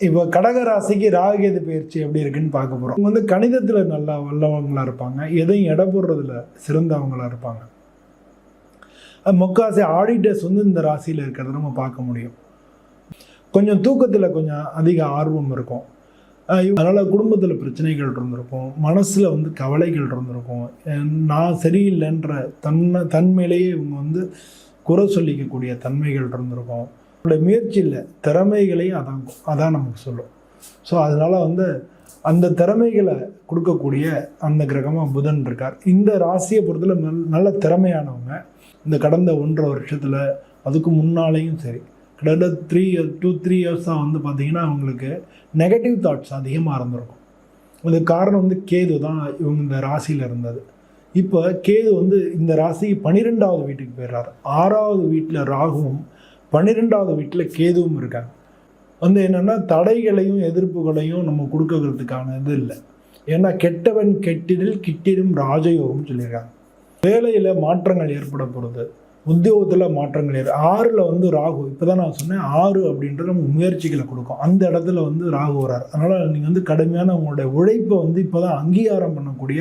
இப்போ கடகராசிக்கு ராகுகேது பயிற்சி எப்படி இருக்குன்னு பார்க்க போகிறோம் அவங்க வந்து கணிதத்தில் நல்லா வல்லவங்களாக இருப்பாங்க. எதையும் எடை போடுறதுல சிறந்தவங்களாக இருப்பாங்க. முக்காசி ஆடிட்டர்ஸ் வந்து இந்த ராசியில் இருக்கிறத நம்ம பார்க்க முடியும். கொஞ்சம் தூக்கத்தில் கொஞ்சம் அதிக ஆர்வம் இருக்கும். அதனால் குடும்பத்தில் பிரச்சனைகள் இருந்திருக்கும். மனசில் வந்து கவலைகள் இருந்திருக்கும். நான் சரியில்லைன்ற தன்மை தன்மையிலேயே இவங்க வந்து குறை சொல்லிக்கக்கூடிய தன்மைகள் இருந்திருக்கும். அவங்களுடைய முயற்சியில் திறமைகளையும் அதான் அதான் நமக்கு சொல்லும். ஸோ அதனால் வந்து அந்த திறமைகளை கொடுக்கக்கூடிய அந்த கிரகமாக புதன் இருக்கார். இந்த ராசியை பொறுத்தல நல் நல்ல திறமையானவங்க. இந்த கடந்த ஒன்றரை வருஷத்தில் அதுக்கு முன்னாலேயும் சரி கிட்டத்தட்ட த்ரீ டூ த்ரீ இயர்ஸாக வந்து பார்த்திங்கன்னா அவங்களுக்கு நெகட்டிவ் தாட்ஸ் அதிகமாக இருந்திருக்கும். இது காரணம் வந்து கேது தான் இவங்க இந்த ராசியில் இருந்தது. இப்போ கேது வந்து இந்த ராசி பன்னிரெண்டாவது வீட்டுக்கு போயிடுறாரு. ஆறாவது வீட்டில் ராகுவும் பன்னிரெண்டாவது வீட்டில் கேதுவும் இருக்காங்க. வந்து என்னென்னா தடைகளையும் எதிர்ப்புகளையும் நம்ம கொடுக்கறதுக்கான இது இல்லை. ஏன்னா கெட்டவன் கெட்டிடில் கிட்டிடும் ராஜயோகம் சொல்லியிருக்காங்க. வேலையில் மாற்றங்கள் ஏற்பட போகிறது உத்தியோகத்தில் மாற்றங்கள் ஏற்ப ஆறில் வந்து ராகு. இப்போ தான் நான் சொன்னேன் ஆறு அப்படின்றது நம்ம முயற்சிகளை கொடுக்கும். அந்த இடத்துல வந்து ராகு வரார். அதனால் நீங்கள் வந்து கடுமையான உங்களுடைய உழைப்பை வந்து இப்போ தான் அங்கீகாரம் பண்ணக்கூடிய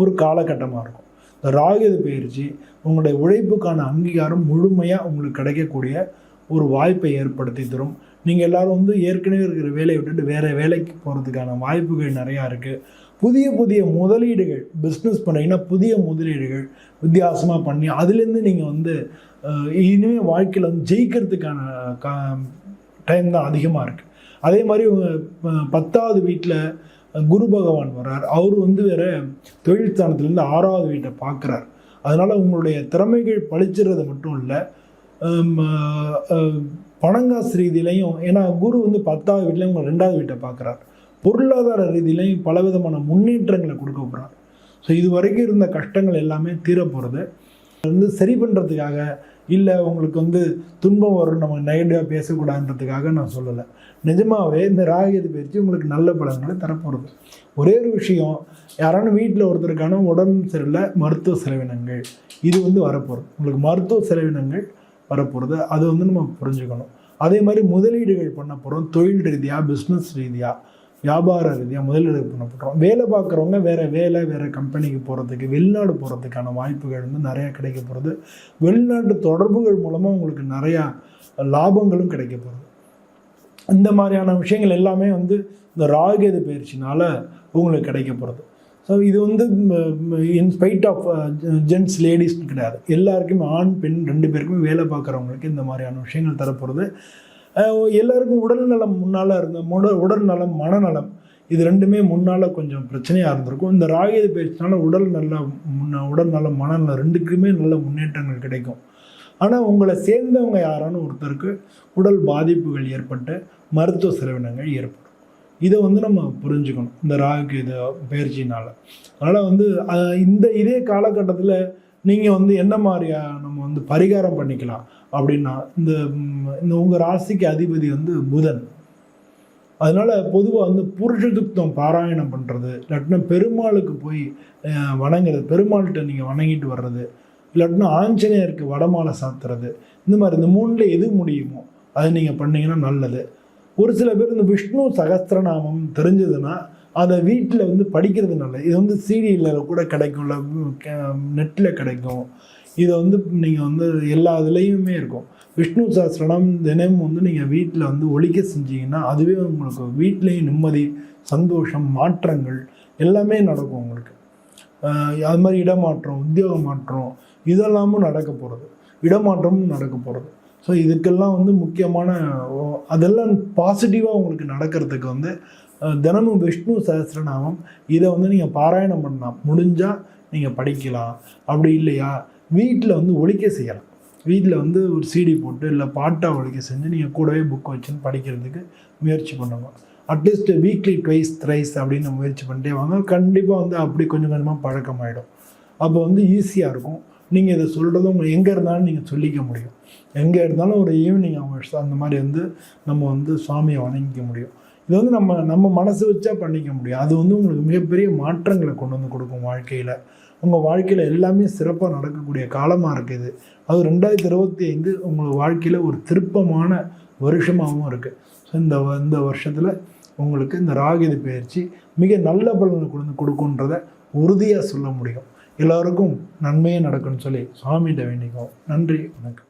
ஒரு காலகட்டமாக இருக்கும். இந்த ராகு பயிற்சி உங்களுடைய உழைப்புக்கான அங்கீகாரம் முழுமையாக உங்களுக்கு கிடைக்கக்கூடிய ஒரு வாய்ப்பை ஏற்படுத்தி தரும். நீங்கள் எல்லோரும் வந்து ஏற்கனவே இருக்கிற வேலையை விட்டுட்டு வேறு வேலைக்கு போகிறதுக்கான வாய்ப்புகள் நிறையா இருக்குது புதிய புதிய முதலீடுகள் பிஸ்னஸ் பண்ணுறீங்கன்னா புதிய முதலீடுகள் வித்தியாசமாக பண்ணி அதுலேருந்து நீங்கள் வந்து இனிமேல் இனிமே வாழ்க்கையில் வந்து ஜெயிக்கிறதுக்கான கா டைம் தான் அதிகமாக இருக்குது அதே மாதிரி பத்தாவது வீட்டில் குரு பகவான் வர்றார். அவர் வந்து வேறு தொழில் ஸ்தானத்துலேருந்து ஆறாவது வீட்டை பார்க்குறார் அதனால் உங்களுடைய திறமைகள் பழிச்சுறது மட்டும் இல்லை பணங்காசு ரீதியிலையும் ஏன்னா குரு வந்து பத்தாவது வீட்டிலையும் உங்கள் ரெண்டாவது வீட்டை பார்க்குறார். பொருளாதார ரீதியிலையும் பல விதமான முன்னேற்றங்களை கொடுக்க போகிறார் ஸோ இது வரைக்கும் இருந்த கஷ்டங்கள் எல்லாமே தீரப்போகிறது வந்து சரி பண்ணுறதுக்காக இல்லை உங்களுக்கு வந்து துன்பம் வரும் நம்ம நெகட்டிவாக பேசக்கூடாதுன்றதுக்காக நான் சொல்லலை. நிஜமாகவே இந்த ராகியது பயிற்சி உங்களுக்கு நல்ல பலன்களை தரப்போகிறது ஒரே ஒரு விஷயம் யாரான வீட்டில் ஒருத்தருக்கான உடம்பு சரியில்லை மருத்துவ செலவினங்கள். இது வந்து வரப்போகிறது உங்களுக்கு மருத்துவ செலவினங்கள் வரப்போகிறது அது வந்து நம்ம புரிஞ்சுக்கணும். அதே மாதிரி முதலீடுகள் பண்ண போகிறோம் தொழில் ரீதியாக பிஸ்னஸ் ரீதியாக வியாபார ரீதியாக முதலீடு பண்ண போகிறோம் வேலை பார்க்குறவங்க வேறு வேலை வேறு கம்பெனிக்கு போகிறதுக்கு வெளிநாடு போகிறதுக்கான வாய்ப்புகள் வந்து நிறையா கிடைக்க போகிறது வெளிநாட்டு தொடர்புகள் மூலமாக உங்களுக்கு நிறையா லாபங்களும் கிடைக்க போகிறது இந்த மாதிரியான விஷயங்கள் எல்லாமே வந்து இந்த ராகேது பயிற்சினால் உங்களுக்கு கிடைக்க போகிறது ஸோ இது வந்து இன்ஸ்பைட் ஆஃப் ஜென்ட்ஸ் லேடிஸ்னு கிடையாது. எல்லாருக்குமே ஆண் பெண் ரெண்டு பேருக்குமே வேலை பார்க்குறவங்களுக்கு இந்த மாதிரியான விஷயங்கள் தரப்போகிறது எல்லாருக்கும் உடல் நலம் முன்னால் இருந்த முட உடல் நலம் மனநலம் இது ரெண்டுமே முன்னால் கொஞ்சம் பிரச்சனையாக இருந்திருக்கும். இந்த ராகேது பயிற்சினால உடல் நல்ல முன்ன உடல் நலம் மனநலம் ரெண்டுக்குமே நல்ல முன்னேற்றங்கள் கிடைக்கும். ஆனால் உங்களை சேர்ந்தவங்க யாரானு ஒருத்தருக்கு உடல் பாதிப்புகள் ஏற்பட்டு மருத்துவ செலவினங்கள் ஏற்படும். இதை வந்து நம்ம புரிஞ்சுக்கணும் இந்த ராகுக்கு இது பயிற்சினால் அதனால் வந்து இந்த இதே காலகட்டத்தில் நீங்கள் வந்து என்ன மாதிரியா நம்ம வந்து பரிகாரம் பண்ணிக்கலாம் அப்படின்னா இந்த இந்த உங்கள் ராசிக்கு அதிபதி வந்து புதன். அதனால் பொதுவாக வந்து புருஷதுக்தம் பாராயணம் பண்ணுறது இல்லாட்டினா பெருமாளுக்கு போய் வணங்குறது பெருமாள்கிட்ட நீங்கள் வணங்கிட்டு வர்றது இல்லாட்டினா ஆஞ்சநேயருக்கு வடமாலை சாத்துறது இந்த மாதிரி இந்த மூணில் எது முடியுமோ அதை நீங்கள் பண்ணிங்கன்னா நல்லது. ஒரு சில பேர் இந்த விஷ்ணு சகஸ்திரநாமம் தெரிஞ்சதுன்னா அதை வீட்டில் வந்து படிக்கிறது நல்லது. இது வந்து சீடியில் கூட கிடைக்கும் நெட்டில் கிடைக்கும். இதை வந்து நீங்கள் வந்து எல்லா இதுலேயுமே இருக்கும். விஷ்ணு சாஸ்திரம் தினமும் வந்து நீங்கள் வீட்டில் வந்து ஒழிக்க செஞ்சீங்கன்னா அதுவே உங்களுக்கு வீட்லேயும் நிம்மதி சந்தோஷம் மாற்றங்கள் எல்லாமே நடக்கும் உங்களுக்கு. அது மாதிரி இடமாற்றம் உத்தியோக மாற்றம் இதெல்லாமும் நடக்க போகிறது இடமாற்றமும் நடக்க போகிறது ஸோ இதுக்கெல்லாம் வந்து முக்கியமான ஓ, அதெல்லாம் பாசிட்டிவாக உங்களுக்கு நடக்கிறதுக்கு வந்து தினமும் விஷ்ணு சஹசிரநாமம் இதை வந்து நீங்கள் பாராயணம் பண்ணலாம். முடிஞ்சால் நீங்கள் படிக்கலாம். அப்படி இல்லையா? வீட்டில் வந்து ஒழிக்க செய்யலாம். வீட்டில் வந்து ஒரு சிடி போட்டு இல்லை பாட்டாக ஒழிக்க செஞ்சு நீங்கள் கூடவே புக் வச்சுன்னு படிக்கிறதுக்கு முயற்சி பண்ணணும் அட்லீஸ்ட் வீக்லி ட்வைஸ் த்ரைஸ் அப்படின்னு முயற்சி பண்ணிட்டே வாங்க. கண்டிப்பாக வந்து அப்படி கொஞ்சம் கொஞ்சமாக பழக்கமாயிடும். அப்போ வந்து ஈஸியாக இருக்கும். நீங்கள் இதை சொல்கிறதும் உங்களுக்கு எங்கே இருந்தாலும் நீங்கள் சொல்லிக்க முடியும். எங்கே இருந்தாலும் ஒரு ஈவினிங் அவர்ஸ் அந்த மாதிரி வந்து நம்ம வந்து சுவாமியை வணங்கிக்க முடியும். இது வந்து நம்ம நம்ம மனசு வச்சா பண்ணிக்க முடியும். அது வந்து உங்களுக்கு மிகப்பெரிய மாற்றங்களை கொண்டு வந்து கொடுக்கும் வாழ்க்கையில். உங்கள் வாழ்க்கையில் எல்லாமே சிறப்பாக நடக்கக்கூடிய காலமாக இருக்குது அது ரெண்டாயிரத்தி இருபத்தி ஐந்து உங்கள் வாழ்க்கையில் ஒரு திருப்பமான வருஷமாகவும் இருக்குது ஸோ இந்த வ- இந்த வருஷத்தில் உங்களுக்கு இந்த ராகித பயிற்சி மிக நல்ல பலனை கொண்டு கொடுக்குன்றத உறுதியாக சொல்ல முடியும். எல்லாருக்கும் நன்மையே நடக்கும்னு சொல்லி சுவாமிகிட்ட வேண்டிக்குவோம். நன்றி வணக்கம்.